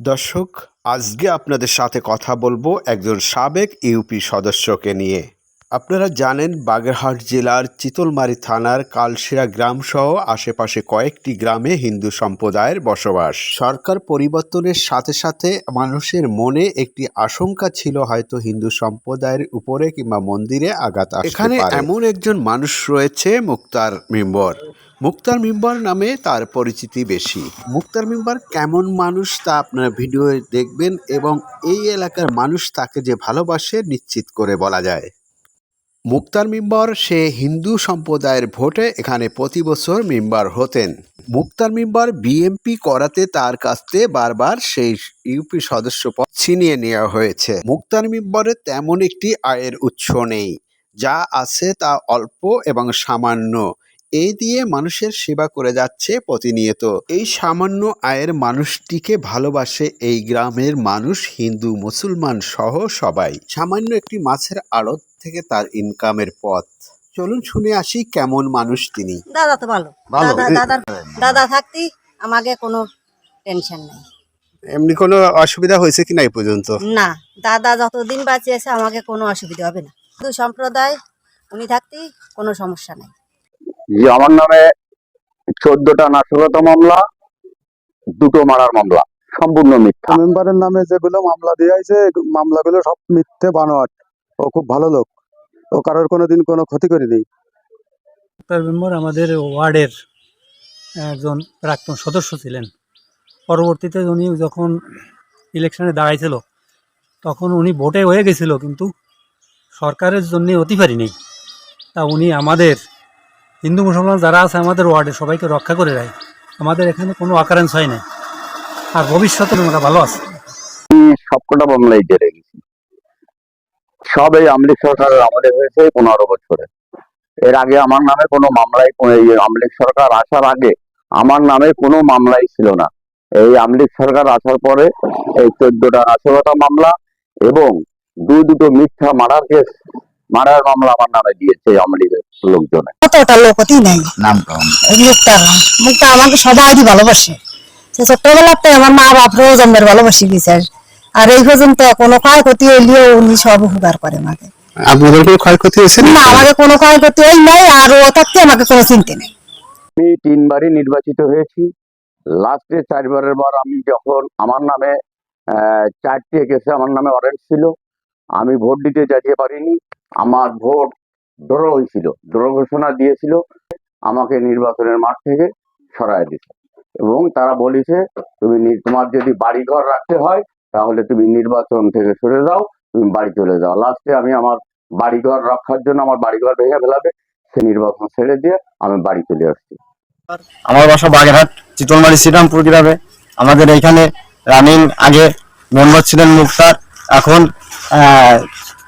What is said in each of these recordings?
দর্শক আজকে আপনাদের সাথে কথা বলব একজন সাবেক ইউপি সদস্যকে নিয়ে। আপনারা জানেন বাগেরহাট জেলার চিতলমারি থানার কালশিরা গ্রাম সহ আশেপাশে কয়েকটি গ্রামে হিন্দু সম্প্রদায়ের বসবাস। সরকার পরিবর্তনের সাথে সাথে মানুষের মনে একটি আশঙ্কা ছিল হয়তো হিন্দু সম্প্রদায়ের উপরে কিংবা মন্দিরে আঘাত এখানে এমন একজন মানুষ রয়েছে, মুক্তার মেম্বর। মুক্তার মিম্বার নামে তার পরিচিতি বেশি। মুক্তার মিম্বার কেমন মানুষ তা আপনারা ভিডিও দেখবেন এবং এই এলাকার মানুষ তাকে যে ভালোবাসে নিশ্চিত করে বলা যায়। মুক্তার মিম্বর, সে হিন্দু সম্প্রদায়ের ভোটে এখানে প্রতি বছর মেম্বার হতেন। মুক্তার মিম্বর বিএমপি করাতে তার কাছে বারবার সেই ইউপি সদস্য পদ ছিনিয়ে নেওয়া হয়েছে। মুক্তার মিম্বরের তেমন একটি আয়ের উৎস নেই। যা আছে তা অল্প এবং সামান্য। এই দিয়ে মানুষের সেবা করে যাচ্ছে প্রতিনিয়ত। এই সামান্য আয়ের মানুষটিকে ভালোবাসে এই গ্রামের মানুষ হিন্দু মুসলমান সহ সবাই। সামান্য একটি মাছের আড়ত থেকে তার ইনকামের পথ। চলুন শুনে আসি কেমন মানুষ তিনি। দাদা তো ভালো। ভালো। দাদা দাদার দাদা থাকতি আমাকে কোনো টেনশন নেই। এমনি কোনো অসুবিধা হয়েছে কিনা এই পর্যন্ত? না দাদা যতদিন বাঁচিয়েছে আমাকে কোনো অসুবিধা হবে না। হিন্দু সম্প্রদায় উনি থাকতি কোনো সমস্যা নেই। যে আমার নামে চোদ্দটা নাশকতা মামলা দুটো মারার মামলা সম্পূর্ণ মিথ্যা। মেম্বারের নামে যেগুলো মামলা দিয়েছে মামলাগুলো সব মিথ্যে বানোয়াট। ও খুব ভালো লোক। ও কারোর কোনোদিন কোনো ক্ষতি করেনি। ডাক্তার মেম্বার আমাদের ওয়ার্ডের একজন প্রাক্তন সদস্য ছিলেন। পরবর্তীতে উনি যখন ইলেকশনে দাঁড়াইছিল তখন উনি ভোটে হয়ে গেছিল কিন্তু সরকারের জন্য অতি পারি নেই। তা উনি আমাদের হিন্দু মুসলমান যারা আছে আমাদের ওয়ার্ডে সবাইকে রক্ষা করে রাখে আমাদের এখানে কোনো অকারেন্স হয় না। আর ভবিষ্যতে আমরা ভালো আছে। সবকটা মামলাই জেলে গেছি। সব এই আমলিক সরকারের আমাদের হয়েছে পনেরো বছরে। এর আগে আমার নামে কোনো মামলাই এই আমলিক সরকার আসার আগে আমার নামে কোনো মামলাই ছিল না। এই আমলিক সরকার আসার পরে এই চোদ্দটা নাশকতা মামলা এবং দুই দুটো মিথ্যা মারার কেস মারার মামলা আমার নামে দিয়েছে এই আমলিগের লোকজনে। কতটা লোকতি নেই। নাম কম। মুক্তা মুক্তা আমাকে সবাই ভালোবাসে। সে ছোট্টবেলাতে আমার মা বাপরাও জন্মের ভালোবাসি দিছে আর এই পর্যন্ত কোনো ক্ষয়ক্ষতি হইলেও উনি সব উপকার করে আমাকে। আপনাদের কোনো ক্ষয়ক্ষতি হয়েছে না আমাকে কোনো ক্ষয়ক্ষতি হয় নাই আর ও থাকতে আমাকে কোনো চিন্তা নেই। আমি তিনবারই নির্বাচিত হয়েছি। লাস্টে চারবারের বার আমি যখন আমার নামে আহ, চারটে কেসে আমার নামে ওয়ারেন্ট ছিল আমি ভোট দিতে যেতে পারিনি। আমার ভোট ড্র হয়েছিল। ড্র ঘোষণা দিয়েছিল, আমাকে নির্বাচনের মাঠ থেকে সরায় দিছে এবং তারা বলেছে, তুমি তোমার যদি বাড়ি ঘর রাখতে হয়, তাহলে তুমি নির্বাচন থেকে সরে যাও, তুমি বাড়ি চলে যাও। লাস্টে আমি আমার বাড়িঘর রক্ষার জন্য আমার বাড়িঘর ভেঙে ফেলাবে, সে নির্বাচন ছেড়ে দিয়ে আমি বাড়ি চলে আসছি। আমার বাসা বাগেরহাট, চিতলমারি শ্রীরামপুর গ্রামে। আমাদের এইখানে রানিং আগে মেম্বার ছিলেন মুক্তার। এখন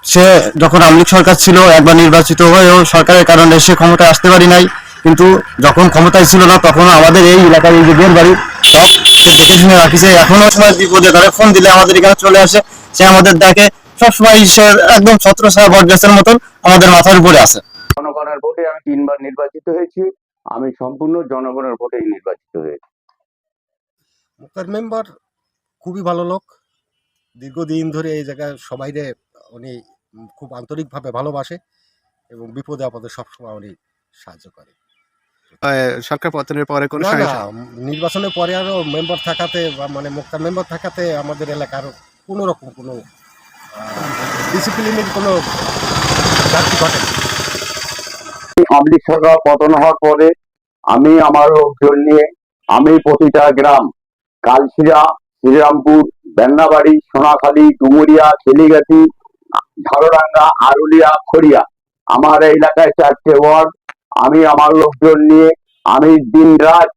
সে যখন আমলিক সরকার ছিল একবার নির্বাচিত হয়েও সরকারের কারণে সে ক্ষমতায় আসতে পারি নাই। কিন্তু যখন ক্ষমতায় ছিল না তখন আমাদের এই এলাকার এই যে বিয়ের বাড়ি সব সে দেখে শুনে রাখিছে এখনও সময় বিপদে তারা ফোন দিলে আমাদের এখানে চলে আসে। সে আমাদের দেখে সবসময় সে একদম ছত্র ছায়া বট মতন আমাদের মাথার উপরে আছে। জনগণের ভোটে আমি তিনবার নির্বাচিত হয়েছি। আমি সম্পূর্ণ জনগণের ভোটেই নির্বাচিত হয়েছি। মেম্বার খুবই ভালো লোক। দীর্ঘদিন ধরে এই জায়গায় সবাইরে উনি খুব আন্তরিকভাবে ভালোবাসে এবং বিপদে আপদে সবসময় উনি সাহায্য করে সরকার পতনের পরে কোনো নির্বাচনের পরে আরও মেম্বার থাকাতে বা মানে মুক্তার মেম্বার থাকাতে আমাদের এলাকার কোনো রকম কোনো ডিসিপ্লিনের কোনো ঘাটতি ঘটে। আমলিক সরকার পতন হওয়ার পরে আমি আমার লোকজন নিয়ে আমি প্রতিটা গ্রাম কালশিরা শ্রীরামপুর বেন্নাবাড়ি সোনাখালী ডুমুরিয়া খেলিগাছি ঝাড়রাঙ্গা আরুলিয়া, খড়িয়া। আমার এলাকায় চারটে ওয়ার্ড। আমি, আমার লোকজন নিয়ে আমি দিন রাত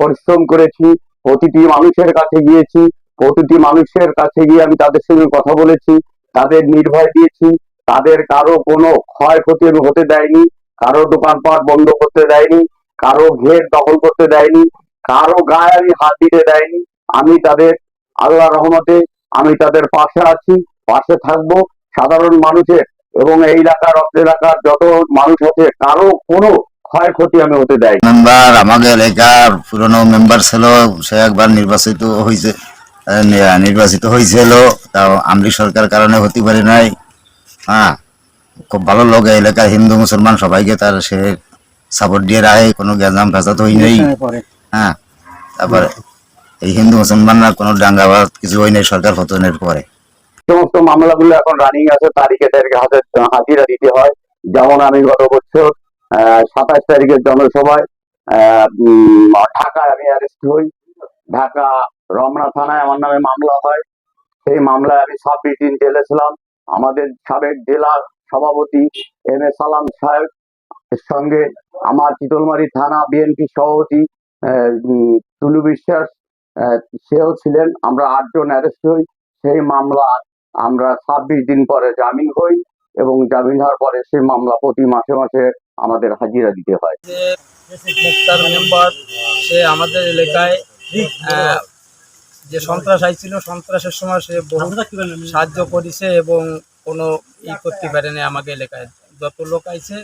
পরিশ্রম করেছি, প্রতিটি মানুষের কাছে গিয়েছি, প্রতিটি মানুষের কাছে গিয়ে আমি তাদের সঙ্গে কথা বলেছি, তাদের নির্ভয় দিয়েছি, তাদের কারও কোনো ক্ষয়ক্ষতি আমি হতে দেয়নি, কারও দোকানপাট বন্ধ করতে দেয়নি, কারও ঘের দখল করতে দেয়নি, কারও গায়ে আমি হাত দিতে দেয়নি। আমি তাদের আল্লাহ রহমতে আমি তাদের পাশে আছি, পাশে থাকব সাধারণ মানুষের এবং এই এলাকার অত্র এলাকার যত মানুষ আছে কারও কোনো ক্ষয়ক্ষতি আমি হতে দেয় মেম্বার আমাদের এলাকার পুরনো মেম্বার ছিল সে একবার নির্বাচিত হয়েছে নির্বাচিত হয়েছিল তাও আমলি সরকার কারণে হতে পারে নাই। হ্যাঁ খুব ভালো লোক এই এলাকার হিন্দু মুসলমান সবাইকে তার সে সাপোর্ট দিয়ে রাখে কোনো গ্যাজাম ফেসাদ হই নেই। হ্যাঁ তারপরে এই হিন্দু মুসলমানরা কোনো দাঙ্গাবাদ কিছু হয় নাই সরকার পতনের পরে। সমস্ত মামলাগুলো এখন রানিং আছে, তারিখে তারিখে হাতে হাজিরা দিতে হয়। যেমন আমি গত বছর সাতাশ তারিখের জনসভায় ঢাকায় আমি অ্যারেস্ট হই। ঢাকা রমনা থানায় আমার নামে মামলা হয়। সেই মামলায় আমি ছাব্বিশ দিন জেলে ছিলাম। আমাদের সাবেক জেলা সভাপতি এম এ সালাম সাহেব, এর সঙ্গে আমার চিতলমারি থানা বিএনপি সভাপতি টুলু বিশ্বাস সেও ছিলেন। আমরা আটজন অ্যারেস্ট হই। সেই মামলা আমরা ছাব্বিশ দিন পরে জামিন হই এবং জামিন হওয়ার পরে সেই মামলা প্রতি মাসে মাসে আমাদের হাজিরা দিতে হয়। মুক্তার সে আমাদের এলাকায় যে সন্ত্রাস আইছিল, সন্ত্রাসের সময় সে বহু সাহায্য করেছে এবং কোনো ই করতে পারেনি আমাকে এলাকায়। যত লোক আইছে,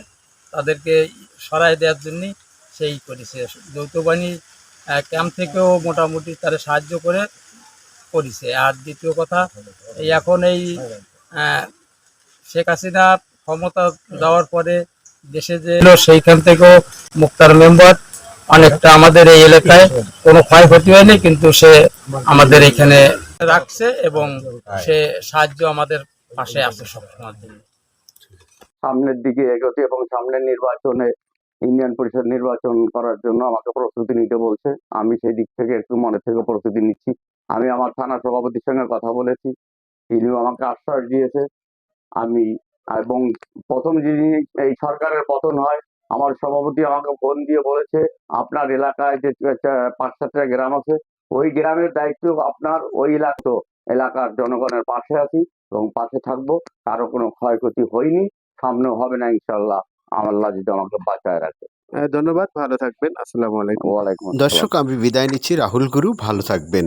তাদেরকে সরাই দেওয়ার জন্য সেই করেছে। যৌথ বাহিনী ক্যাম্প থেকেও মোটামুটি তারা সাহায্য করে। করেছে। আর দ্বিতীয় কথা এই এখন এই আহ, শেখ হাসিনা ক্ষমতা দেওয়ার পরে দেশে যে এলো সেইখান থেকেও মুক্তার মেম্বার অনেকটা আমাদের এই এলাকায় কোনো ক্ষয়ক্ষতি হয়নি কিন্তু সে আমাদের এখানে রাখছে এবং সে সাহায্য আমাদের পাশে আছে সবসময়। সামনের দিকে এগোতে এবং সামনের নির্বাচনে ইউনিয়ন পরিষদ নির্বাচন করার জন্য আমাকে প্রস্তুতি নিতে বলছে। আমি সেই দিক থেকে একটু মনে থেকে প্রস্তুতি নিচ্ছি। আমি আমার থানা সভাপতির সঙ্গে কথা বলেছি। তিনিও আমাকে আশ্বাস দিয়েছে। আমি এবং প্রথম যিনি এই সরকারের পতন হয়, আমার সভাপতি আমাকে ফোন দিয়ে বলেছে, আপনার এলাকায় যে পাঁচ সাতটা গ্রাম আছে, ওই গ্রামের দায়িত্ব আপনার, ওই এলাকা এলাকার জনগণের পাশে আছি এবং পাশে থাকব, কারও কোনো ক্ষয়ক্ষতি হয়নি, সামনেও হবে না ইনশাল্লাহ আল্লাহ যদি আমাকে বাঁচায় রাখে। ধন্যবাদ ভালো থাকবেন আসসালামু আলাইকুম। দর্শক আমি বিদায় নিচ্ছি রাহুল গুরু ভালো থাকবেন।